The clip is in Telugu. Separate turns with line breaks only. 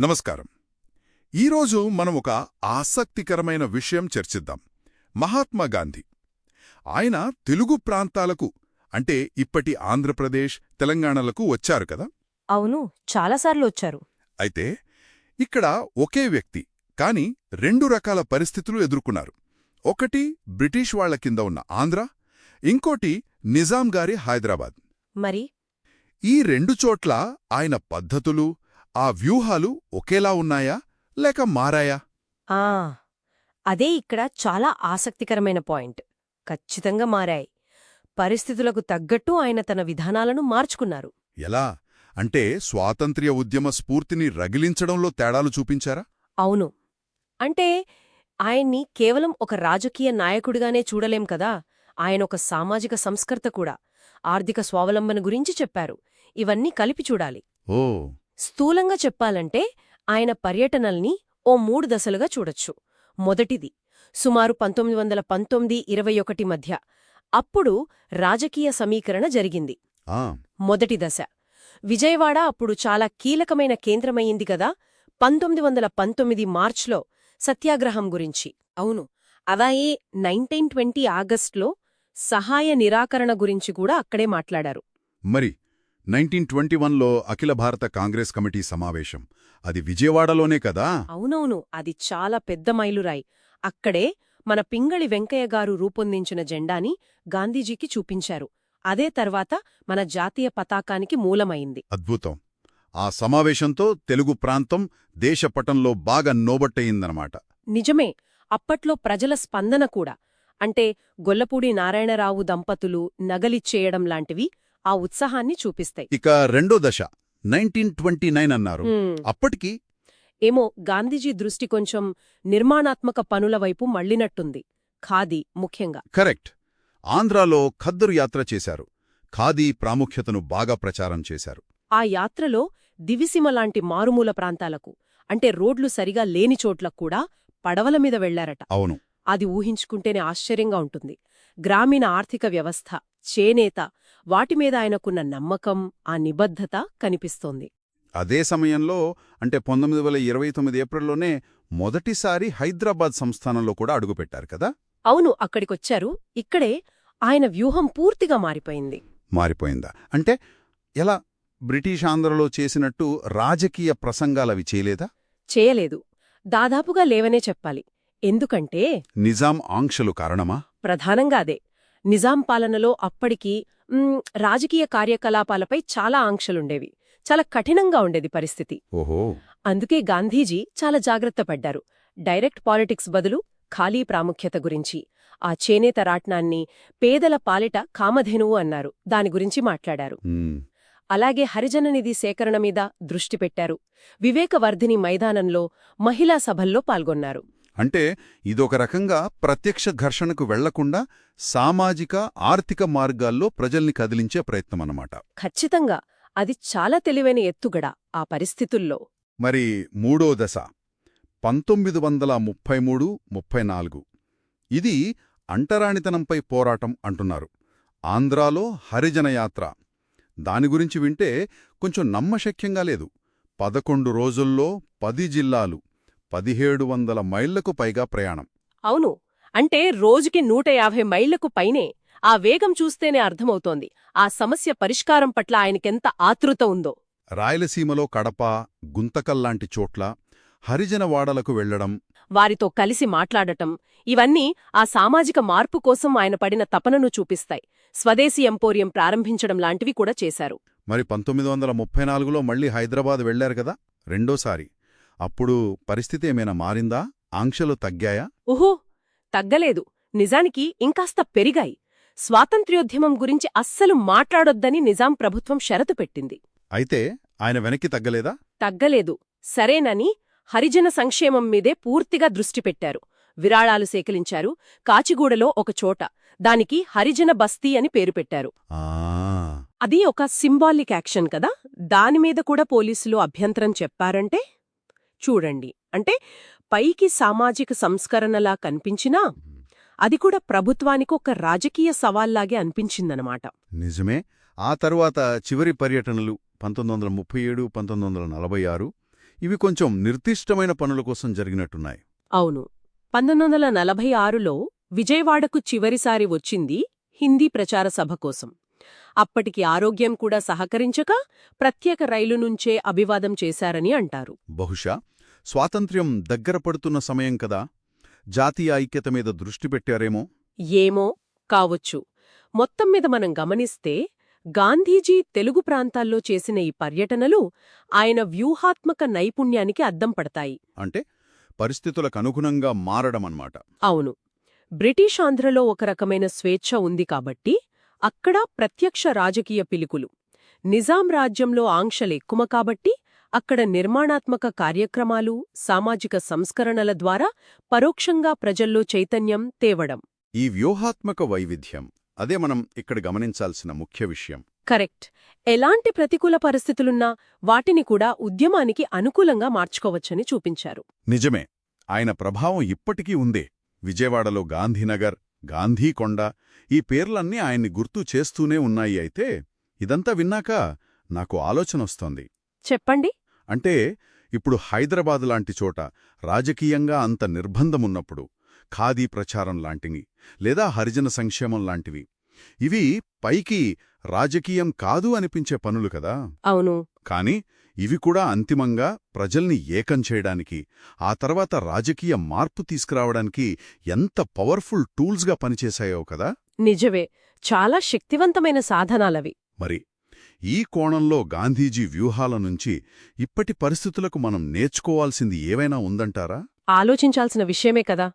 నమస్కారం. ఈరోజు మనం ఒక ఆసక్తికరమైన విషయం చర్చిద్దాం. మహాత్మా గాంధీ. ఆయన తెలుగు ప్రాంతాలకు అంటే ఇప్పటి ఆంధ్రప్రదేశ్ తెలంగాణలకు వచ్చారు కదా?
అవును చాలాసార్లు వచ్చారు.
అయితే ఇక్కడ ఒకే వ్యక్తి కాని రెండు రకాల పరిస్థితులు ఎదుర్కొన్నారు. ఒకటి బ్రిటిష్ వాళ్ళ కింద ఉన్న ఆంధ్ర ఇంకోటి నిజాం గారి హైదరాబాద్.
మరి?
ఈ రెండు చోట్ల ఆయన పద్ధతులు ఆ వ్యూహాలు ఒకేలా ఉన్నాయా లేక మారాయా?
ఆ అదే ఇక్కడ చాలా ఆసక్తికరమైన పాయింట్. ఖచ్చితంగా మారాయి. పరిస్థితులకు తగ్గట్టు ఆయన తన విధానాలను మార్చుకున్నారు.
ఎలా? అంటే స్వాతంత్ర్య ఉద్యమ స్ఫూర్తిని రగిలించడంలో తేడాలు చూపించారా?
అవును. అంటే ఆయన్ని కేవలం ఒక రాజకీయ నాయకుడిగానే చూడలేం కదా? ఆయన ఒక సామాజిక సంస్కర్త కూడా. ఆర్థిక స్వావలంబన గురించి చెప్పారు. ఇవన్నీ కలిపి చూడాలి.
ఓ
స్థూలంగా చెప్పాలంటే ఆయన పర్యటనల్ని ఓ మూడు దశలుగా చూడొచ్చు. మొదటిది సుమారు పంతొమ్మిది వందల పంతొమ్మిది ఇరవై ఒకటి మధ్య అప్పుడు రాజకీయ సమీకరణ జరిగింది. మొదటి దశ విజయవాడ అప్పుడు చాలా కీలకమైన కేంద్రమయ్యింది కదా పంతొమ్మిది వందల పంతొమ్మిది మార్చ్లో సత్యాగ్రహం గురించి. అవును అలాగే నైన్టీన్ ట్వంటీ ఆగస్ట్లో సహాయ నిరాకరణ గురించి కూడా అక్కడే మాట్లాడారు.
మరి నైన్టీన్ ట్వంటీ వన్లో అఖిల భారత కాంగ్రెస్ కమిటీ సమావేశం. అది విజయవాడలోనే కదా?
అవునవును. అది చాలా పెద్ద మైలురాయి. అక్కడే మన పింగళి వెంకయ్య గారు రూపొందించిన జెండాని గాంధీజీకి చూపించారు. అదే తర్వాత మన జాతీయ పతాకానికి మూలమైంది.
అద్భుతం. ఆ సమావేశంతో తెలుగు ప్రాంతం దేశపటంలో బాగా నోబట్టయిందనమాట
నిజమే. అప్పట్లో ప్రజల స్పందన కూడా. అంటే గొల్లపూడి నారాయణరావు దంపతులు నగలిచ్చేయడం లాంటివి ఆ ఉత్సాహాన్ని చూపిస్తాయి.
ఇక రెండో దశ నైన్టీన్ ట్వంటీ నైన్ అన్నారు. అప్పటికి
ఏమో గాంధీజీ దృష్టి కొంచెం నిర్మాణాత్మక పనుల వైపు మళ్ళినట్టుంది ఖాదీ ముఖ్యంగా.
కరెక్ట్. ఆంధ్రాలో ఖద్దరు యాత్ర చేశారు. ఖాదీ ప్రాముఖ్యతను బాగా ప్రచారం చేశారు.
ఆ యాత్రలో దివిసిమ లాంటి మారుమూల ప్రాంతాలకు అంటే రోడ్లు సరిగా లేని చోట్లకు కూడా పడవల మీద వెళ్ళారట.
అవును.
అది ఊహించుకుంటేనే ఆశ్చర్యంగా ఉంటుంది. గ్రామీణ ఆర్థిక వ్యవస్థ. చేనేత. వాటిమీద ఆయనకున్న నమ్మకం ఆ నిబద్ధత కనిపిస్తోంది.
అదే సమయంలో అంటే పంతొమ్మిది వందల ఇరవై తొమ్మిది ఏప్రిల్లోనే మొదటిసారి హైదరాబాద్ సంస్థానంలో కూడా అడుగుపెట్టారు కదా?
అవును అక్కడికొచ్చారు. ఇక్కడే ఆయన వ్యూహం పూర్తిగా మారిపోయింది.
మారిపోయిందా? అంటే ఎలా? బ్రిటిష్ ఆంధ్రలో చేసినట్టు రాజకీయ ప్రసంగాలవి చేయలేదా?
చేయలేదు. దాదాపుగా లేవనే చెప్పాలి. ఎందుకంటే
నిజాం ఆంక్షలు కారణమా?
ప్రధానంగా అదే. నిజాం పాలనలో అప్పటికి రాజకీయ కార్యకలాపాలపై చాలా ఆంక్షలుండేవి. చాలా కఠినంగా ఉండేది పరిస్థితి. అందుకే గాంధీజీ చాలా జాగ్రత్త పడ్డారు. డైరెక్ట్ పాలిటిక్స్ బదులు ఖాళీ ప్రాముఖ్యత గురించి. ఆ చేనేత రాట్నాన్ని పేదల పాలిట కామధేనువు అన్నారు. దాని గురించి మాట్లాడారు. అలాగే హరిజన నిధి సేకరణ మీద దృష్టి పెట్టారు. వివేకవర్ధిని మైదానంలో మహిళా సభల్లో పాల్గొన్నారు.
అంటే ఇదొక రకంగా ప్రత్యక్ష ఘర్షణకు వెళ్ళకుండా సామాజిక ఆర్థిక మార్గాల్లో ప్రజల్ని కదిలించే ప్రయత్నమన్నమాట.
ఖచ్చితంగా. అది చాలా తెలివైన ఎత్తుగడ ఆ పరిస్థితుల్లో.
మరి మూడో దశ. పంతొమ్మిది వందల ముప్పై మూడు ముప్పై నాలుగు. ఇది అంటరానితనంపై పోరాటం అంటున్నారు. ఆంధ్రాలో హరిజన యాత్ర. దాని గురించి వింటే కొంచెం నమ్మశక్యంగా లేదు. పదకొండు రోజుల్లో పది జిల్లాలు. పదిహేడు వందల మైళ్ళకు పైగా ప్రయాణం.
అవును. అంటే రోజుకి నూట యాభై మైళ్ళకు పైనే ఆ వేగం చూస్తేనే అర్థమవుతోంది. ఆ సమస్య పరిష్కారం పట్ల ఆయనకెంత ఆతృత ఉందో.
రాయలసీమలో కడప గుంతకల్లాంటి చోట్ల హరిజన వాడలకు వెళ్ళడం
వారితో కలిసి మాట్లాడటం. ఇవన్నీ ఆ సామాజిక మార్పు కోసం ఆయన పడిన తపనను చూపిస్తాయి. స్వదేశీ ఎంపోరియం ప్రారంభించడం లాంటివి కూడా చేశారు.
మరి పంతొమ్మిది వందల ముప్పై నాలుగులో మళ్ళీ హైదరాబాద్ వెళ్ళారు కదా? రెండోసారి. అప్పుడు పరిస్థితి ఏమైనా మారిందా? ఆంక్షలు తగ్గాయా?
ఉహూ తగ్గలేదు. నిజానికి ఇంకాస్త పెరిగాయి. స్వాతంత్ర్యోద్యమం గురించి అస్సలు మాట్లాడొద్దని నిజాం ప్రభుత్వం షరతు పెట్టింది.
అయితే ఆయన వెనక్కి తగ్గలేదా?
తగ్గలేదు. సరేనని హరిజన సంక్షేమం మీదే పూర్తిగా దృష్టి పెట్టారు. విరాళాలు సేకరించారు. కాచిగూడలో ఒక చోట. దానికి హరిజన బస్తీ అని పేరు పెట్టారు. అది ఒక సింబాలిక్ యాక్షన్ కదా? దానిమీద కూడా పోలీసులు అభ్యంతరం చెప్పారంటే? చూడండి. అంటే పైకి సామాజిక సంస్కరణలా కనిపించినా అది కూడా ప్రభుత్వానికి ఒక రాజకీయ సవాల్లాగే అనిపించిందనమాట.
నిజమే. ఆ తరువాత చివరి పర్యటనలు పంతొమ్మిది వందల ముప్పై ఏడు పంతొమ్మిది వందల నలభై ఆరు ఇవి కొంచెం నిర్దిష్టమైన పనుల కోసం జరిగినట్టున్నాయి.
అవును. పంతొమ్మిది వందల నలభై ఆరులో విజయవాడకు చివరిసారి వచ్చింది హిందీ ప్రచార సభ కోసం. అప్పటికి ఆరోగ్యం కూడా సహకరించక ప్రత్యేక రైలు నుంచే అభివాదం చేశారని అంటారు.
బహుశా స్వాతంత్ర్యం దగ్గర పడుతున్న సమయం కదా. జాతీయ ఐక్యత మీద దృష్టి పెట్టారేమో?
ఏమో కావచ్చు. మొత్తం మీద మనం గమనిస్తే గాంధీజీ తెలుగు ప్రాంతాల్లో చేసిన ఈ పర్యటనలు ఆయన వ్యూహాత్మక నైపుణ్యానికి అద్దం పడతాయి.
అంటే పరిస్థితులకు అనుగుణంగా మారడమన్నమాట.
అవును. బ్రిటిష్ ఆంధ్రలో ఒక రకమైన స్వేచ్ఛ ఉంది కాబట్టి అక్కడ ప్రత్యక్ష రాజకీయ పిలుకులు. నిజాం రాజ్యంలో ఆంక్షలెక్కుమ కాబట్టి అక్కడ నిర్మాణాత్మక కార్యక్రమాలు సామాజిక సంస్కరణల ద్వారా పరోక్షంగా ప్రజల్లో చైతన్యం తేవడం.
ఈ వ్యూహాత్మక వైవిధ్యం అదే మనం ఇక్కడ గమనించాల్సిన ముఖ్య విషయం.
కరెక్ట్. ఎలాంటి ప్రతికూల పరిస్థితులున్నా వాటిని కూడా ఉద్యమానికి అనుకూలంగా మార్చుకోవచ్చని చూపించారు.
నిజమే. ఆయన ప్రభావం ఇప్పటికీ ఉందే. విజయవాడలో గాంధీనగర్ గాంధీకొండ ఈ పేర్లన్నీ ఆయన్ని గుర్తు చేస్తూనే ఉన్నాయి అయితే ఇదంతా విన్నాక నాకు ఆలోచనొస్తోంది.
చెప్పండి.
అంటే ఇప్పుడు హైదరాబాద్ లాంటి చోట రాజకీయంగా అంత నిర్బంధమున్నప్పుడు ఖాదీ ప్రచారం లాంటివి లేదా హరిజన సంక్షేమం లాంటివి ఇవి పైకి రాజకీయం కాదు అనిపించే పనులు కదా.
అవును.
కాని ఇవి కూడా అంతిమంగా ప్రజల్ని ఏకం చేయడానికి ఆ తర్వాత రాజకీయ మార్పు తీసుకురావడానికి ఎంత పవర్ఫుల్ టూల్స్గా పనిచేశాయో కదా.
నిజవే చాలా శక్తివంతమైన సాధనాలవి.
మరి ఈ కోణంలో గాంధీజీ వ్యూహాల నుంచి ఇప్పటి పరిస్థితులకు మనం నేర్చుకోవాల్సింది ఏవైనా ఉందంటారా?
ఆలోచించాల్సిన విషయమే కదా.